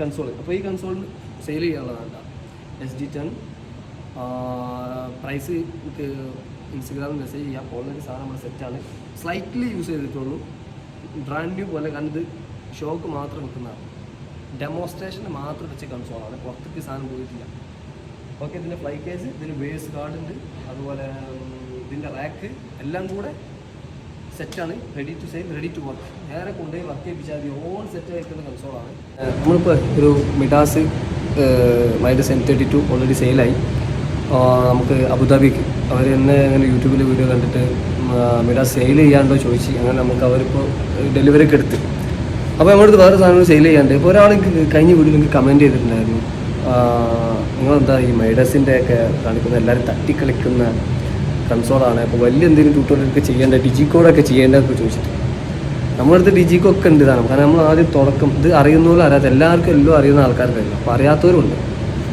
Console അപ്പോൾ ഈ console sale ചെയ്യാനുള്ളതാണ് എസ് ഡി ടെൻ പ്രൈസ് എനിക്ക് ഇൻസ്റ്റഗ്രാമിൽ മെസ്സേജ് ചെയ്യാം. ഓൾറെഡി സാധനം നമ്മുടെ സെറ്റാണ് സ്ലൈറ്റ്ലി യൂസ് ചെയ്തിട്ടുള്ളൂ. ബ്രാൻഡ് ന്യൂ പോലെ കാരണം ഇത് ഷോക്ക് മാത്രം നിൽക്കുന്നതാണ് ഡെമോൺസ്ട്രേഷന് മാത്രം വെച്ച കൺസോളാണ് പുറത്തേക്ക് സാധനം പോയിട്ടില്ല. ഓക്കെ ഇതിന്റെ ഫ്ലൈ കേസ് ഇതിന് ബേസ് കാർഡുണ്ട് അതുപോലെ ഇതിന്റെ റാക്ക് എല്ലാം കൂടെ സെറ്റാണ്. Ready to sale ready to work നേരെ കൊണ്ടുപോയി വർക്ക് ചെയ്യിപ്പിച്ചാൽ മതി. ഓൺ സെറ്റ് ആയിരിക്കുന്ന കൺസോളാണ് നമ്മളിപ്പോൾ ഒരു Midas Midas N thirty two already സെയിലായി നമുക്ക് അബുദാബിക്ക്. അവർ തന്നെ അങ്ങനെ യൂട്യൂബിൽ വീഡിയോ കണ്ടിട്ട് മിഡാസ് സെയിൽ ചെയ്യാണ്ടോ ചോദിച്ചു. അങ്ങനെ നമുക്ക് അവരിപ്പോൾ ഡെലിവറി ഒക്കെ എടുത്ത്. അപ്പോൾ നമ്മളടുത്ത് വേറെ സാധനങ്ങൾ സെയിൽ ചെയ്യാണ്ട്. ഇപ്പോൾ ഒരാൾ കഴിഞ്ഞ വീഡിയോയിൽ നിങ്ങൾക്ക് കമന്റ് ചെയ്തിട്ടുണ്ടായിരുന്നു. നിങ്ങളെന്താ ഈ മൈഡസിന്റെ ഒക്കെ കാണിക്കുന്ന എല്ലാവരും തട്ടിക്കളിക്കുന്ന കൺസോളാണ് അപ്പോൾ വലിയ എന്തെങ്കിലും ട്യൂട്ടോറിയലൊക്കെ ചെയ്യേണ്ട ഡിജിക്കോഡൊക്കെ ചെയ്യേണ്ടതൊക്കെ ചോദിച്ചിട്ട്. നമ്മളടുത്ത് ഡിജി ഒക്കെ ഉണ്ട് ഇതാണ്. കാരണം നമ്മൾ ആദ്യം തുടക്കം ഇത് അറിയുന്നവരും അറിയാത്ത എല്ലാവർക്കും എല്ലാം അറിയുന്ന ആൾക്കാർക്കല്ല അപ്പോൾ അറിയാത്തവരുണ്ട്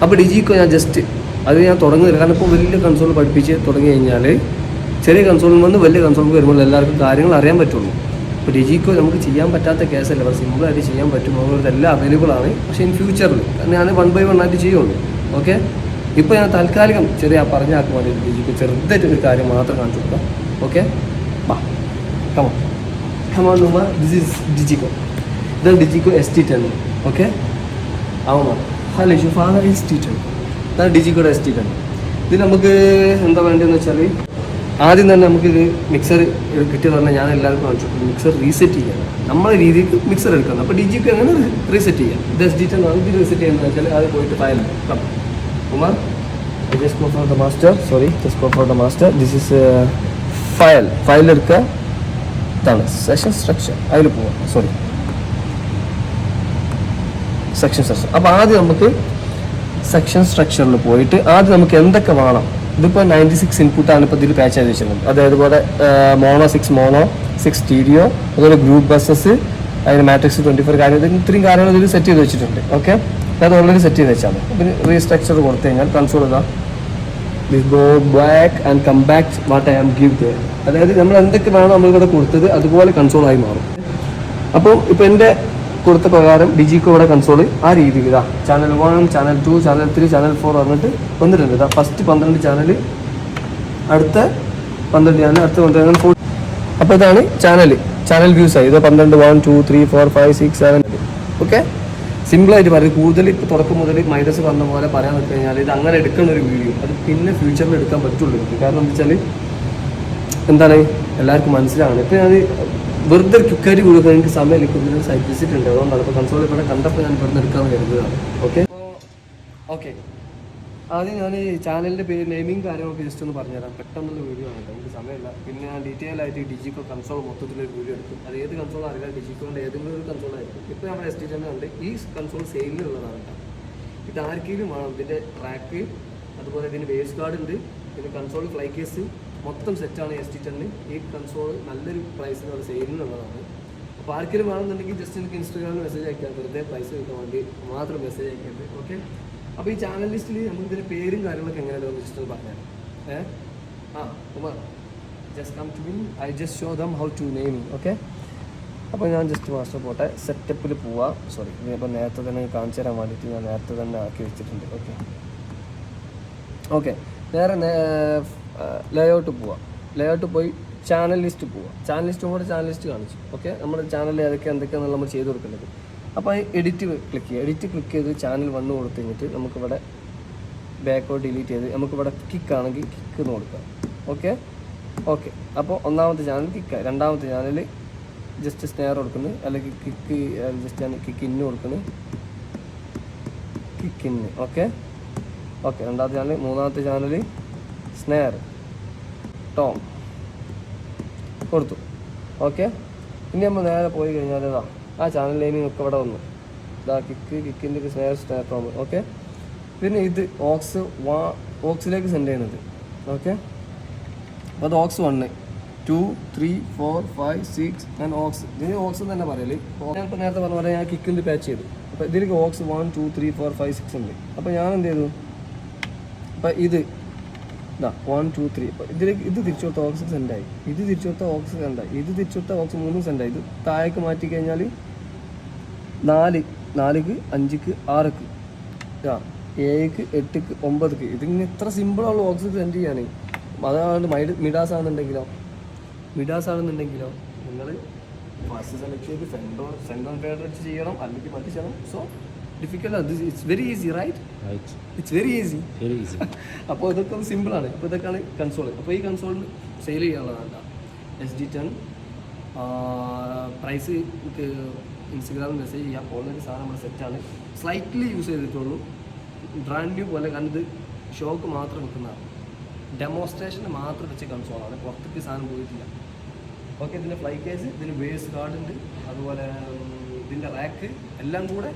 അപ്പോൾ ഡിജിക്കോ ഞാൻ ജസ്റ്റ് അത് ഞാൻ തുടങ്ങുന്നില്ല. കാരണം ഇപ്പോൾ വലിയ കൺസോൾ പഠിപ്പിച്ച് തുടങ്ങി കഴിഞ്ഞാൽ ചെറിയ കൺസോളിൽ വന്ന് വലിയ കൺസോളിൽ വരുമ്പോൾ എല്ലാവർക്കും കാര്യങ്ങൾ അറിയാൻ പറ്റുള്ളൂ. ഇപ്പോൾ ഡിജിക്കോ നമുക്ക് ചെയ്യാൻ പറ്റാത്ത കേസല്ല. അപ്പോൾ സിമ്പിളായിട്ട് ചെയ്യാൻ പറ്റും. അതുപോലെ എല്ലാം അവൈലബിൾ ആണ്. പക്ഷേ ഇൻ ഫ്യൂച്ചറിൽ ഞാൻ വൺ ബൈ വൺ ആയിട്ട് ചെയ്യുള്ളൂ. ഓക്കെ ഇപ്പോൾ ഞാൻ താൽക്കാലികം ചെറിയ പറഞ്ഞ ആൾക്ക് വേണ്ടി ഡിജിക്കോ ചെറുതായിട്ട് ഒരു കാര്യം മാത്രം കാണിച്ചു കൊടുക്കാം. ഓക്കെ ബാ കമോ കമോ നുമ ദിസ് ഈസ് ഡിജിക്കോ ഇത് DiGiCo S T ten okay ആവുമോ ഹലോ ഷു ഫാദർ എസ് ടി ടെൻ ഇതാണ് ഡിജിക്കോയുടെ എസ് ടി ടെൻ ഇത് നമുക്ക് എന്താ വേണ്ടതെന്ന് വെച്ചാൽ ആദ്യം തന്നെ നമുക്ക് ഇത് മിക്സർ കിട്ടിയെന്ന് പറഞ്ഞാൽ ഞാൻ എല്ലാവർക്കും കാണിച്ചു മിക്സർ റീസെറ്റ് ചെയ്യാം നമ്മളെ രീതിക്ക് മിക്സർ എടുക്കണം അപ്പോൾ ഡിജിക്കോ അങ്ങനെ റീസെറ്റ് ചെയ്യാം? ഇത് എസ് ഡി ടെൻ ആണ്. ഇത് റീസെറ്റ് ചെയ്യുന്നത് വെച്ചാൽ അത് പോയിട്ട് file come Kumar just go for the master sorry just go for the master this is file. File എടുക്കുക ഇതാണ് സെഷൻ സ്ട്രക്ചർ അതിൽ പോവാം. സോറി സെക്ഷൻ സ്ട്രക്ചർ അപ്പോൾ ആദ്യം നമുക്ക് സെക്ഷൻ സ്ട്രക്ചറിൽ പോയിട്ട് ആദ്യം നമുക്ക് എന്തൊക്കെ വേണം? ഇതിപ്പോൾ നയന്റി സിക്സ് ഇൻപുട്ടാണ് ഇപ്പോൾ ഇതിൽ പാച്ച് ചെയ്ത് വെച്ചിട്ടുണ്ട് അതായത് പോലെ mono six mono six stereo അതുപോലെ ഗ്രൂപ്പ് ബസ്സസ് അതിന് മാട്രിക്സ് ട്വന്റി ഫോർ കാര്യം ഇത്രയും കാര്യങ്ങൾ ഇതിൽ സെറ്റ് ചെയ്ത് വെച്ചിട്ടുണ്ട്. ഓക്കെ അത് ഓൾറെഡി സെറ്റ് ചെയ്ത് വെച്ചാൽ മതി. റീസ്ട്രക്ചർ കൊടുത്തു കഴിഞ്ഞാൽ കൺസോൾ ഇതാ. Go back and come back what I am give the അതായത് നമ്മൾ എന്തൊക്കെ വേണോ നമ്മളിവിടെ കൊടുത്തത് അതുപോലെ കൺസോൾ ആയി മാറും. അപ്പോൾ ഇപ്പോൾ എന്റെ കൊടുത്ത പ്രകാരം ഡിജിക്കോയുടെ കൺസോൾ ആ രീതിയിൽ ഇതാ. Channel one channel two channel three channel four പറഞ്ഞിട്ട് വന്നിട്ടുണ്ട്. ഇതാ ഫസ്റ്റ് പന്ത്രണ്ട് ചാനൽ അടുത്ത പന്ത്രണ്ട് ചാനൽ അടുത്ത പന്ത്രണ്ട് ഫോർ അപ്പോൾ ഇതാണ് ചാനൽ ചാനൽ വ്യൂസ് ആയി. ഇത് പന്ത്രണ്ട് one two three four five six seven okay സിമ്പിളായിട്ട് പറയും. കൂടുതൽ തുടക്കം മുതൽ മൈനസ് വന്ന പോലെ പറയാൻ വെച്ച് കഴിഞ്ഞാൽ ഇത് അങ്ങനെ എടുക്കുന്ന ഒരു വീഡിയോ. അത് പിന്നെ ഫ്യൂച്ചറിൽ എടുക്കാൻ പറ്റുള്ളൂ. കാരണം എന്താ വെച്ചാൽ എന്താണ്? എല്ലാവർക്കും മനസ്സിലാണ് ഇപ്പം ഞാൻ വെറുതെ ക്വിക്കായിട്ട് കൊടുക്കാൻ എനിക്ക് സമയം ലഭിക്കുന്ന സൈറ്റ് വിസിറ്റ് ഉണ്ട്. അതുകൊണ്ടാണ്. ഇപ്പോൾ കൺസോൾ ഇവിടെ കണ്ടപ്പോൾ ഞാൻ ഇവിടുന്ന് എടുക്കാൻ കരുതുകയാണ് ഓക്കെ ഓക്കെ ആദ്യം ഞാൻ ഈ ചാനലിന്റെ പേര് നെയിമിങ് കാര്യങ്ങളൊക്കെ ജസ്റ്റ് ഒന്ന് പറഞ്ഞുതരാം. പെട്ടെന്നുള്ള വീഡിയോ ആണ് എനിക്ക് സമയമില്ല. പിന്നെ ഞാൻ ഡീറ്റെയിൽ ആയിട്ട് ഡിജിക്കോ കൺസോൾ മൊത്തത്തിലൊരു വീഡിയോ എടുക്കും. അത് ഏത് കൺസോൾ അറിയാം ഡിജിക്കോന്റെ ഏതെങ്കിലും ഒരു കൺസോൾ ആയിരിക്കും. ഇപ്പോൾ നമ്മുടെ എസ് ടി തന്നെ ഉണ്ട് ഈ കൺസോൾ സെയിലിലുള്ളതാണ് ഇത് ആർക്കെങ്കിലും വേണം. ഇതിന്റെ ട്രാക്ക് അതുപോലെ ഇതിന്റെ ബേസ് കാർഡ് ഉണ്ട്. പിന്നെ കൺസോൾ ഫ്ലൈ കേസ് മൊത്തം സെറ്റാണ് എസ് ടി ടെന്നിന് ഈ കൺസോൾ നല്ലൊരു പ്രൈസിന് അവിടെ സെയിലിനുള്ളതാണ് അപ്പോൾ ആർക്കെങ്കിലും വേണമെന്നുണ്ടെങ്കിൽ ജസ്റ്റ് എനിക്ക് ഇൻസ്റ്റാഗ്രാമിൽ മെസ്സേജ് അയക്കാൻ വെറുതെ പൈസ കിട്ടാൻ വേണ്ടി മാത്രം മെസ്സേജ് അയക്കരുത്. ഓക്കെ അപ്പോൾ ഈ ചാനൽ ലിസ്റ്റിൽ നമ്മൾ പേരും കാര്യങ്ങളൊക്കെ എങ്ങനെയാണ് ജസ്റ്റ് ഒന്ന് പറഞ്ഞു? ഏ? ആ Umar. Just come to me I just show them how to name okay അപ്പോൾ ഞാൻ ജസ്റ്റ് മാസ്റ്റർ പോട്ടെ. സെറ്റപ്പിൽ പോവാം. സോറി അപ്പോൾ നേരത്തെ തന്നെ കാണിച്ചു തരാൻ വേണ്ടിയിട്ട് ഞാൻ നേരത്തെ തന്നെ ആക്കി വെച്ചിട്ടുണ്ട് ഓക്കെ ഓക്കെ നേരെ ലേഔട്ട് പോവാം. ലേഔട്ട് പോയി ചാനൽ ലിസ്റ്റ് പോവാം. ചാനൽ ലിസ്റ്റ് പോകുമ്പോൾ ചാനൽ ലിസ്റ്റ് കാണിച്ചു ഓക്കെ നമ്മുടെ ചാനലിൽ ഏതൊക്കെ എന്തൊക്കെയാണെന്നുള്ള നമ്മൾ ചെയ്ത് കൊടുക്കേണ്ടത്. അപ്പോൾ എഡിറ്റ് ക്ലിക്ക് ചെയ്യുക. എഡിറ്റ് ക്ലിക്ക് ചെയ്ത് ചാനൽ വന്ന് കൊടുത്തു കഴിഞ്ഞിട്ട് നമുക്കിവിടെ ബാക്കോട്ട് ഡിലീറ്റ് ചെയ്ത് നമുക്കിവിടെ കിക്ക് ആണെങ്കിൽ കിക്ക് എന്ന് കൊടുക്കാം. ഓക്കെ ഓക്കെ അപ്പോൾ ഒന്നാമത്തെ ചാനൽ കിക്ക് രണ്ടാമത്തെ ചാനൽ ജസ്റ്റ് സ്നെയർ കൊടുക്കുന്നു. അല്ലെങ്കിൽ കിക്ക് ജസ്റ്റ് ഞാൻ കിക്ക് ഇന്ന് കൊടുക്കുന്നു. കിക്ക് ഇന്ന് ഓക്കെ ഓക്കെ രണ്ടാമത്തെ ചാനൽ മൂന്നാമത്തെ ചാനൽ സ്നെയർ ടോം കൊടുത്തു. ഓക്കെ ഇനി നമ്മൾ നേരെ പോയി കഴിഞ്ഞാൽ ഇതാ ആ ചാനൽ നെയിമിംഗ് ഒക്കെ ഇവിടെ വന്നു. ഇതാ കിക്ക് കിക്കിന്റെ ഒരു സ്നേഹ സ്നേഹ ഓക്കെ പിന്നെ ഇത് ഓക്സ് വാ ഓക്സിലേക്ക് സെൻഡ് ചെയ്യണത്. ഓക്കെ അപ്പോൾ അത് aux one two three four five six and aux ഇതിന് ഓക്സ് എന്ന് തന്നെ പറയൽ. ഞാൻ ഇപ്പോൾ നേരത്തെ പറഞ്ഞ പോലെ ഞാൻ കിക്കിന്റെ പാച്ച് ചെയ്തു. അപ്പോൾ ഇതിലേക്ക് aux one two three four five six ഉണ്ട്. അപ്പോൾ ഞാൻ എന്ത് ചെയ്തു? അപ്പോൾ ഇതാ വൺ ടു ത്രീ ഇതിലേക്ക് ഇത് തിരിച്ചു കൊടുത്ത ഓക്സ് സെന്റായി ഇത് തിരിച്ചു കൊടുത്ത ഓക്സ് സെന്റായി ഇത് തിരിച്ചു കൊടുത്ത ഓക്സ് മൂന്നും സെന്റായി ഇത് താഴേക്ക് മാറ്റി കഴിഞ്ഞാൽ നാല് നാലുക്ക് അഞ്ചുക്ക് ആറുക്ക്. ആ ഏഴ് എട്ടുക്ക് ഒമ്പതുക്ക്. ഇതിങ്ങനെ സിമ്പിൾ സിമ്പിളാണ് ഓക്സിജൻ സെൻഡ് ചെയ്യാൻ അതാണ് മൈഡ് മിഡാസ് ആണെന്നുണ്ടെങ്കിലോ മിഡാസ് ആണെന്നുണ്ടെങ്കിലോ നിങ്ങൾ ഫസ്റ്റ് സെലക്ട് ചെയ്ത് സെൻഡോ സെൻഡോ ഫേവറേറ്റ് ചെയ്യണം അല്ലെങ്കിൽ മറ്റു ചെയ്യണം സോ ഡിഫിക്കൽട്ട് അത് it's very easy right it's very easy very easy അപ്പോൾ ഇതൊക്കെ സിമ്പിളാണ് ഇപ്പോൾ ഇതൊക്കെയാണ് കൺസോൾ അപ്പോൾ ഈ കൺസോളിൽ സെയിൽ ചെയ്യാനുള്ളതല്ല എസ് ഡി ടെൻ പ്രൈസ് എനിക്ക് ഇൻസ്റ്റഗ്രാമിൽ മെസ്സേജ് ചെയ്യാം. ഓൾറെഡി സാധനം നമ്മുടെ സെറ്റാണ് സ്ലൈറ്റ്ലി യൂസ് ചെയ്തിട്ടുള്ളൂ. ബ്രാൻഡ് ന്യൂ പോലെ കാരണം ഇത് ഷോക്ക് മാത്രം വെക്കുന്നതാണ് ഡെമോൺസ്ട്രേഷന് മാത്രം വെച്ച കൺസോളാണ് പുറത്തേക്ക് സാധനം പോയിട്ടില്ല. ഓക്കെ ഇതിന്റെ ഫ്ലൈ കേസ് ഇതിന് ബേസ് കാർഡുണ്ട് അതുപോലെ ഇതിന്റെ റാക്ക് എല്ലാം കൂടെ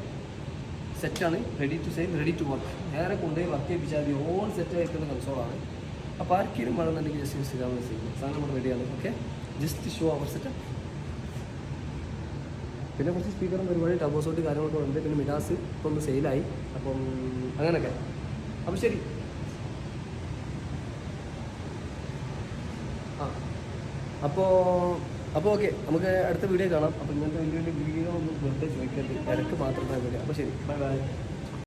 സെറ്റാണ് ready to sale ready to work നേരെ കൊണ്ടുപോയി വർക്ക് ചെയ്യിപ്പിച്ചാൽ മതി. ഓൺ സെറ്റ് ആയിരിക്കുന്ന കൺസോളാണ് അപ്പോൾ ആർക്കെങ്കിലും വേണമെന്നുണ്ടെങ്കിൽ ജസ്റ്റ് യൂസ് ചെയ്താൽ മതി സാധനം നമ്മൾ റെഡിയാണ് okay just show our setup പിന്നെ കുറച്ച് സ്പീക്കറും ഒരുപാട് ടബോസോട്ട് കാര്യങ്ങളൊക്കെ ഉണ്ട് പിന്നെ മിഡാസ് ഇപ്പം ഒന്ന് സെയിലായി അപ്പം അങ്ങനെയൊക്കെ. അപ്പം ശരി. ആ. അപ്പോൾ അപ്പോൾ ഓക്കെ നമുക്ക് അടുത്ത വീഡിയോ കാണാം. അപ്പോൾ ഇങ്ങനത്തെ വലിയ വലിയ വീഡിയോ ഒന്നും വെറുതെ ചോദിക്കരുത്. ഇടയ്ക്ക് മാത്രമേ വീഡിയോ അപ്പോൾ ശരി ബൈ ബൈ